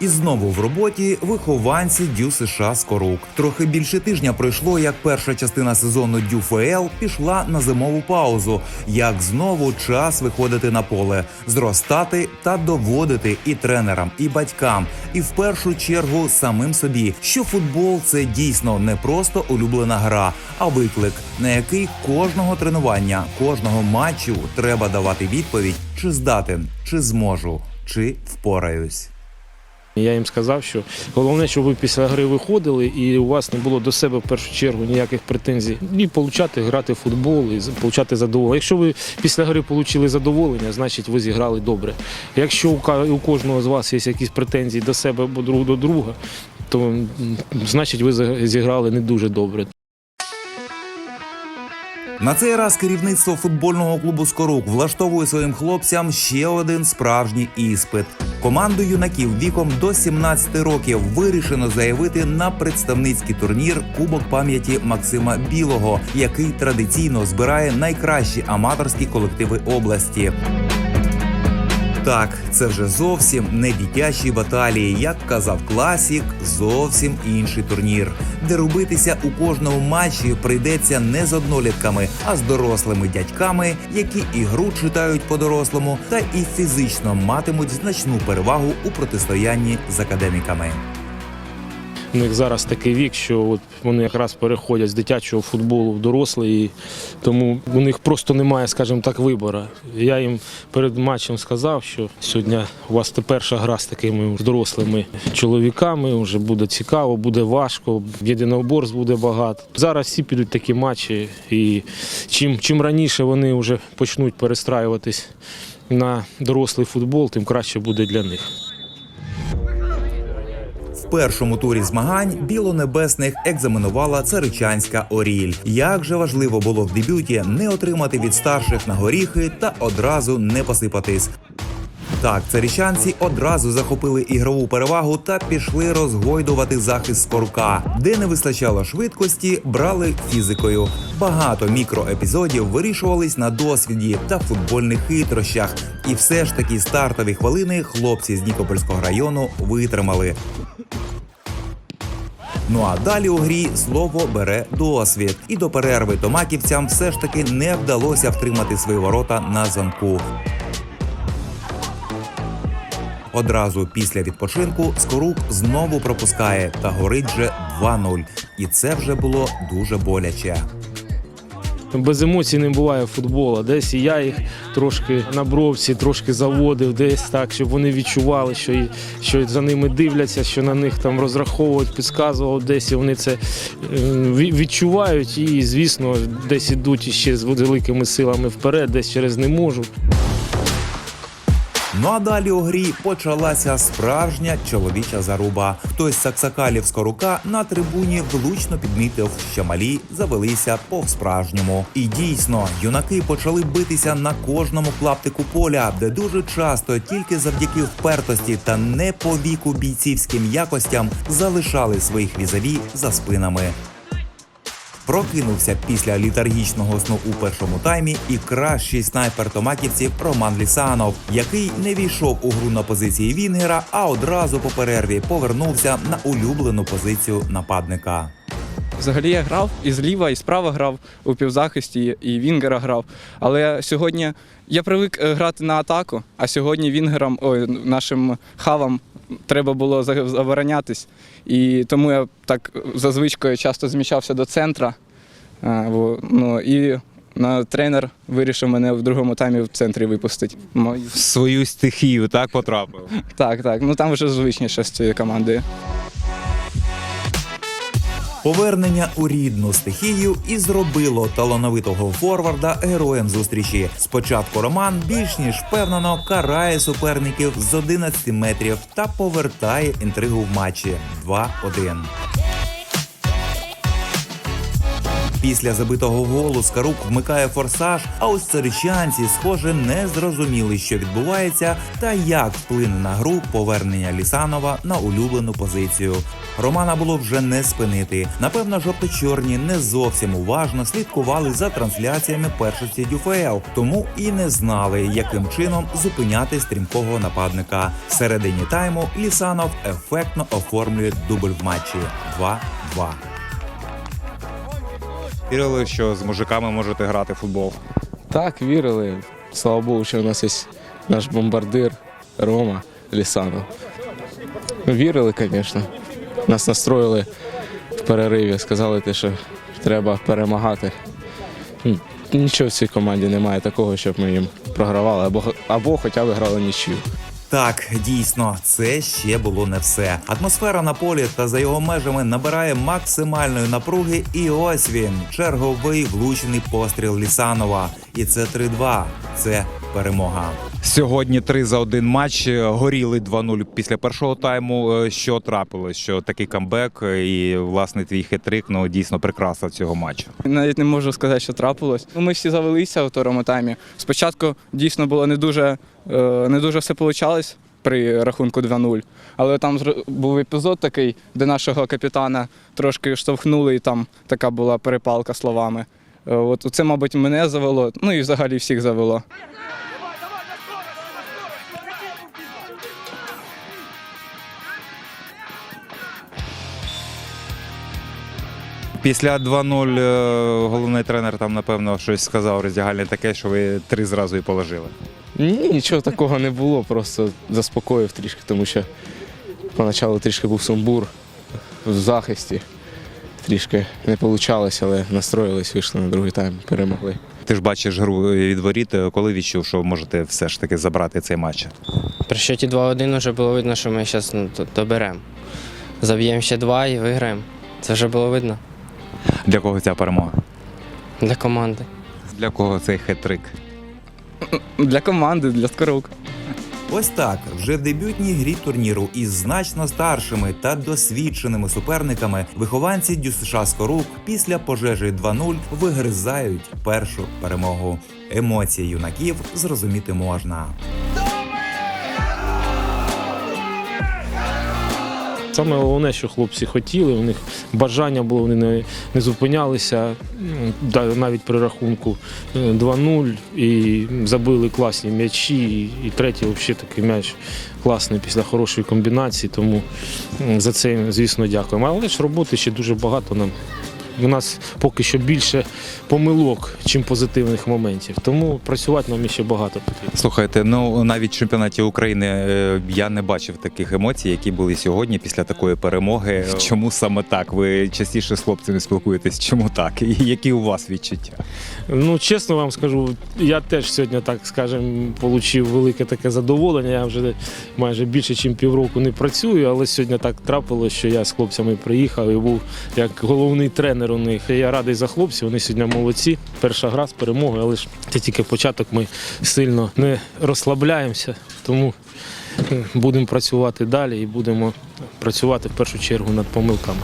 І знову в роботі вихованці Дю США Скорук. Трохи більше тижня пройшло, як перша частина сезону Дю ФЛ пішла на зимову паузу. Як знову час виходити на поле, зростати та доводити і тренерам, і батькам, і в першу чергу самим собі, що футбол це дійсно не просто улюблена гра, а виклик, на який кожного тренування, кожного матчу треба давати відповідь, чи здатен, чи зможу, чи впораюсь. Я їм сказав, що головне, щоб ви після гри виходили і у вас не було до себе в першу чергу ніяких претензій. І получати грати в футбол, і получати задоволення. Якщо ви після гри отримали задоволення, значить ви зіграли добре. Якщо у кожного з вас є якісь претензії до себе або друг до друга, то значить ви зіграли не дуже добре. На цей раз керівництво футбольного клубу Скорук влаштовує своїм хлопцям ще один справжній іспит. Команду юнаків віком до 17 років вирішено заявити на представницький турнір Кубок пам'яті Максима Білого, який традиційно збирає найкращі аматорські колективи області. Так, це вже зовсім не дитячі баталії, як казав класік, зовсім інший турнір, де рубитися у кожному матчі прийдеться не з однолітками, а з дорослими дядьками, які і гру читають по-дорослому, та і фізично матимуть значну перевагу у протистоянні з академіками. У них зараз такий вік, що от вони якраз переходять з дитячого футболу в дорослий, і тому у них просто немає, скажімо так, вибору. Я їм перед матчем сказав, що сьогодні у вас перша гра з такими дорослими чоловіками. Вже буде цікаво, буде важко, єдиноборств буде багато. Зараз всі підуть такі матчі, і чим, чим раніше вони вже почнуть перестраюватись на дорослий футбол, тим краще буде для них. Першому турі змагань білонебесних екзаменувала царичанська Оріль. Як же важливо було в дебюті не отримати від старших на горіхи та одразу не посипатись. Так, царічанці одразу захопили ігрову перевагу та пішли розгойдувати захист скорка. Де не вистачало швидкості, брали фізикою. Багато мікроепізодів вирішувались на досвіді та футбольних хитрощах. І все ж таки стартові хвилини хлопці з Нікопольського району витримали. Ну а далі у грі слово бере досвід. І до перерви томаківцям все ж таки не вдалося втримати свої ворота на замку. Одразу після відпочинку Скорук знову пропускає та горить вже 2-0. І це вже було дуже боляче. Без емоцій не буває футбола. Десь і я їх трошки на бровці, трошки заводив, десь так, щоб вони відчували, що, і- що за ними дивляться, що на них там розраховують, підказував, десь і вони це е, відчувають і, звісно, десь ідуть іще з великими силами вперед, десь через не можуть. Ну а далі у грі почалася справжня чоловіча заруба. Хтось саксакалів Скорука на трибуні влучно підмітив, що малі завелися по-справжньому. І дійсно, юнаки почали битися на кожному клаптику поля, де дуже часто тільки завдяки впертості та не по віку бійцівським якостям залишали своїх візаві за спинами. Прокинувся після літаргічного сну у першому таймі і кращий снайпер томаківців Роман Лісанов, який не війшов у гру на позиції Вінгера, а одразу по перерві повернувся на улюблену позицію нападника. Взагалі я грав і зліва, і справа грав у півзахисті, і Вінгера грав. Але сьогодні я привик е, грати на атаку, а сьогодні Вінгерам, ой, нашим хавам треба було оборонятись. І тому я так за звичкою часто зміщався до центра. А, Ну, і тренер вирішив мене в другому таймі в центрі випустити. В свою стихію, так потрапив. Так, так. Ну там вже звичніше з цією командою. Повернення у рідну стихію і зробило талановитого форварда героєм зустрічі. Спочатку Роман більш ніж впевнено карає суперників з 11 метрів та повертає інтригу в матчі 2-1. Після забитого голу Скарук вмикає форсаж, а ось царичанці, схоже, не зрозуміли, що відбувається, та як вплине на гру повернення Лісанова на улюблену позицію. Романа було вже не спинити. Напевно, жовто-чорні не зовсім уважно слідкували за трансляціями першості ДЮФЛ, тому і не знали, яким чином зупиняти стрімкого нападника. В середині тайму Лісанов ефектно оформлює дубль в матчі 2-2. Вірили, що з мужиками можете грати в футбол. Так, вірили. Слава Богу, що у нас є наш бомбардир Рома Лісанов. Ну, Вірили, звісно. Нас настроїли в перериві, сказали, те, що треба перемагати. Нічого в цій команді немає такого, щоб ми їм програвали або, або хоча б грали нічию. Так, дійсно, це ще було не все. Атмосфера на полі та за його межами набирає максимальної напруги, і ось він черговий влучений постріл Лісанова. І це 3-2. Це перемога. Сьогодні три за один матч. Горіли 2-0 після першого тайму. Е, Що трапилось? Що такий камбек і власне твій хитрик ну дійсно прикраса цього матчу. Навіть не можу сказати, що трапилось. Ну, Ми всі завелися у второму таймі. Спочатку дійсно було не дуже, е, не дуже все вийшло при рахунку 2-0. Але там був епізод такий, де нашого капітана трошки штовхнули, і там така була перепалка словами. Е, От це, мабуть, мене завело, ну і взагалі всіх завело. Після 2-0 е, головний тренер там напевно щось сказав роздягальне таке, що ви три зразу і положили. Ні, нічого такого не було, просто заспокоїв трішки, тому що поначалу трішки був сумбур в захисті. Трішки не вийшло, але настроїлись, вийшли на другий тайм, перемогли. Ти ж бачиш гру від воріт, коли відчув, що можете все ж таки забрати цей матч. При счеті 2-1 вже було видно, що ми зараз ну, доберемо. Заб'ємо ще два і виграємо. Це вже було видно Для кого ця перемога? для команди. Для кого цей хитрик? Для команди, для скорук. Ось так вже в дебютній грі турніру із значно старшими та досвідченими суперниками вихованці ДЮСШ Скорук після пожежі 2-0 вигризають першу перемогу. Емоції юнаків зрозуміти можна. Саме головне, що хлопці хотіли, у них бажання було, вони не, не зупинялися, ну, навіть при рахунку е, 2-0 і забили класні м'ячі. І, і третій взагалі такий м'яч класний після хорошої комбінації, тому за це звісно, дякуємо. Але ж роботи ще дуже багато нам. У нас поки що більше помилок, чим позитивних моментів. Тому працювати нам ще багато потрібно. Слухайте, ну навіть в чемпіонаті України е, я не бачив таких емоцій, які були сьогодні після такої перемоги. Чому саме так? Ви частіше з хлопцями спілкуєтесь? Чому так? І які у вас відчуття? Ну, чесно вам скажу, я теж сьогодні, так скажемо, отримав велике таке задоволення. Я вже майже більше, ніж півроку не працюю, але сьогодні так трапилось, що я з хлопцями приїхав і був як головний тренер у них. Я радий за хлопців, вони сьогодні молодці. Перша гра з перемогою, але ж це тільки початок. Ми сильно не розслабляємося, тому будемо працювати далі і будемо працювати в першу чергу над помилками.